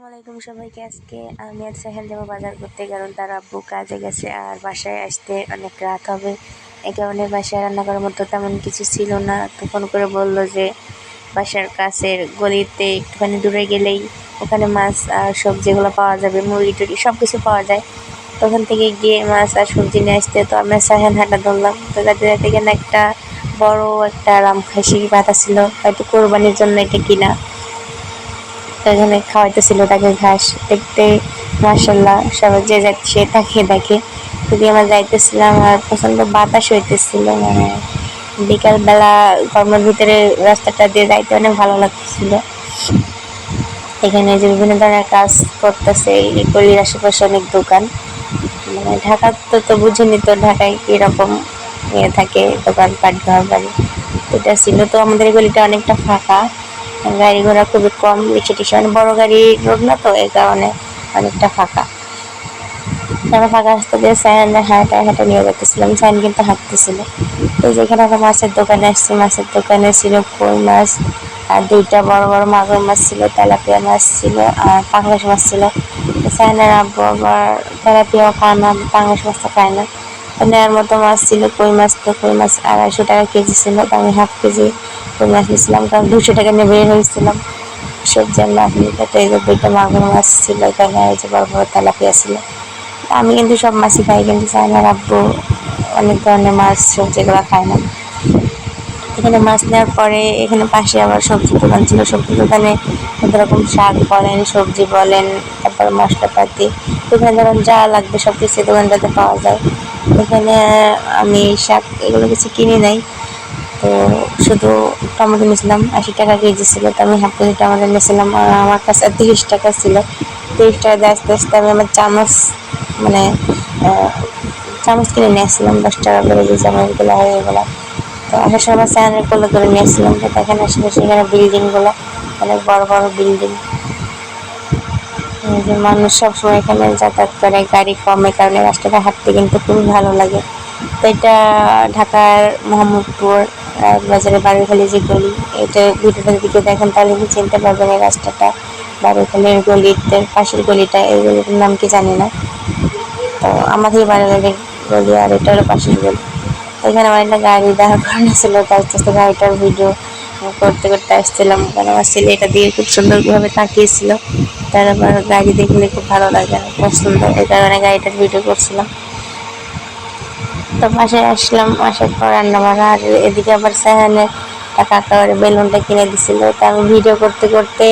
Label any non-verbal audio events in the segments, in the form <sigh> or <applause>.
আসসালামু আলাইকুম সবাইকে। আজকে আমি আর সাহেল যাব বাজার করতে, কারণ তার আব্বু কাজে গেছে আর বাসায় আসতে অনেক রাত হবে। এই কারণে বাসায় রান্না করার মতো তেমন কিছু ছিল না। তো ফোন করে বলল যে, বাসার কাছের গলিতে একটুখানি দূরে গেলেই ওখানে মাছ আর সবজিগুলো পাওয়া যাবে, মুরগি টুরগি সব কিছু পাওয়া যায়। তখন থেকে গিয়ে মাছ আর সবজি নিয়ে আসতে, তো আমরা সাহেল হাঁটা ধরলাম। তো যাতে যাতে এখানে একটা বড় একটা রাম খাসি বাতা ছিল, হয়তো কোরবানির জন্য এটা কিনা। তো এখানে খাওয়াইতেছিল, তাকে ঘাস দেখতে মার্শাল্লাহ সবাই যে যাচ্ছে তাকে দেখে। যদি আমরা যাইতেছিলাম, আর প্রচণ্ড বাতাস হইতেছিল মানে বিকালবেলা গরমের ভিতরে রাস্তাটা দিয়ে যাইতে অনেক ভালো লাগতেছিল। এখানে যে বিভিন্ন ধরনের কাজ করতেছে গলির আশেপাশে অনেক দোকান। মানে ঢাকা তো তো বুঝিনি তো ঢাকায় কীরকম ইয়ে থাকে দোকানপাট ঘর বাড়ি। এটা ছিল, তো আমাদের গলিটা অনেকটা ফাঁকা। গাড়ি ঘোড়া খুবই কম রিক্সা টিক্সা মানে বড়ো গাড়ি রোড না তো, এই কারণে অনেকটা ফাঁকা। আমরা ফাঁকা রাস্তা দিয়ে সাইনরা হাঁটা হাঁটা নিয়ে যাচ্ছিলাম সাইন কিন্তু হাঁটতেছিল। তো যেখানে আমরা মাছের দোকানে আসছি, মাছের দোকানে ছিল কই মাছ, আর দুইটা বড় বড় মাগুর মাছ ছিল, তেলাপিয়া মাছ ছিল, আর পাঙ্গাস মাছ ছিল। সাইনার আব্বু আবার তেলাপিয়াও খায় না, পাঙ্গাস মাছটা খায় না। নেওয়ার মতো মাছ ছিল, কই মাছ তো, কই মাছ আড়াইশো টাকা কেজি ছিল, তো আমি হাফ কেজি কই মাছ নিয়েছিলাম, কারণ দুশো টাকা নিয়ে বের হয়েছিলাম। সবজি আর মাছ নিতে তো এই যে দুইটা মাগুর মাছ ছিল, এখানে যে বড় বড় তেলাপিয়া ছিল। আমি কিন্তু সব মাছই খাই, কিন্তু চাই না আব্বু অনেক ধরনের মাছ সবজিগুলো খাই না। এখানে মাছ নেওয়ার পরে এখানে পাশে আবার সবজি দোকান ছিল। সবজি দোকানে কত রকম শাক বলেন, সবজি বলেন, তারপরে মশলাপাতি এখানে ধরুন যা লাগবে সব কিছু দোকানটাতে পাওয়া যায়। এখানে আমি শাক এগুলো কিছু কিনি নাই। তো শুধু টমেটো নিয়েছিলাম, আশি টাকা কেজি ছিল। তো আমি হাফ কেজি টমেটো নিয়েছিলাম। আর আমার কাছে তিরিশ টাকা ছিল। তিরিশ টাকা দিয়ে আস্তে আস্তে আমি আমার চামচ মানে চামচ কিনে নিয়ে আসছিলাম। দশ টাকা করে যে চামচগুলো হয় এগুলো আসার সময় স্যানের কোলে করে নিয়ে আসছিলাম। তো দেখেন আশেপাশে এখানে বিল্ডিংগুলো অনেক বড় বড় বিল্ডিং। মানুষ সবসময় এখানে যাতায়াত করে, গাড়ি কমে, কারণে রাস্তাটা হাঁটতে কিন্তু খুবই ভালো লাগে। তো এটা ঢাকার মোহাম্মদপুর বাজারে বাড়িখালি যে গলি, এটা ভিডিওটার দিকে দেখেন তাহলে কি চিনতে পারবেন এই রাস্তাটা। বাড়িখালির গলিতে পাশের গলিটা, এই গলিটার নাম কি জানি না। তো আমাদের বাড়িখালির গলি আর এটা পাশের গলি। তো এখানে আমার একটা গাড়ি দাঁড় করানো ছিল তো আস্তে আস্তে গাড়িটার ভিডিও করতে করতে আসছিলাম। কারণ আমার ছেলে এটা দিয়ে খুব সুন্দরভাবে তাকিয়েছিল। তার আবার গাড়ি দেখলে খুব ভালো লাগে পছন্দ এই কারণে গাড়িটার ভিডিও করছিলাম। তো পাশে আসলাম, আসার পর রান্না বান্না, আর এদিকে আবার সাহানে টাকা একেবারে বেলুনটা কিনে দিছিল। তো আমি ভিডিও করতে করতে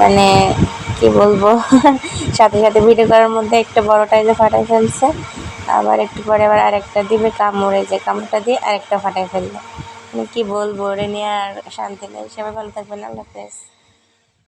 মানে কি বলব, <laughs> সাথে সাথে ভিডিও করার মধ্যে একটা বড়টাই যে ফাটাই ফেলছে। আবার একটু পরে আবার আরেকটা দিবে কামড়ে যে কামড়টা দিয়ে আরেকটা ফাটাই ফেলল মানে কি বলব? ওরে নিয়ে আর শান্তি নেই। সবাই ভালো থাকবেন। আল্লাহ হাফেজ।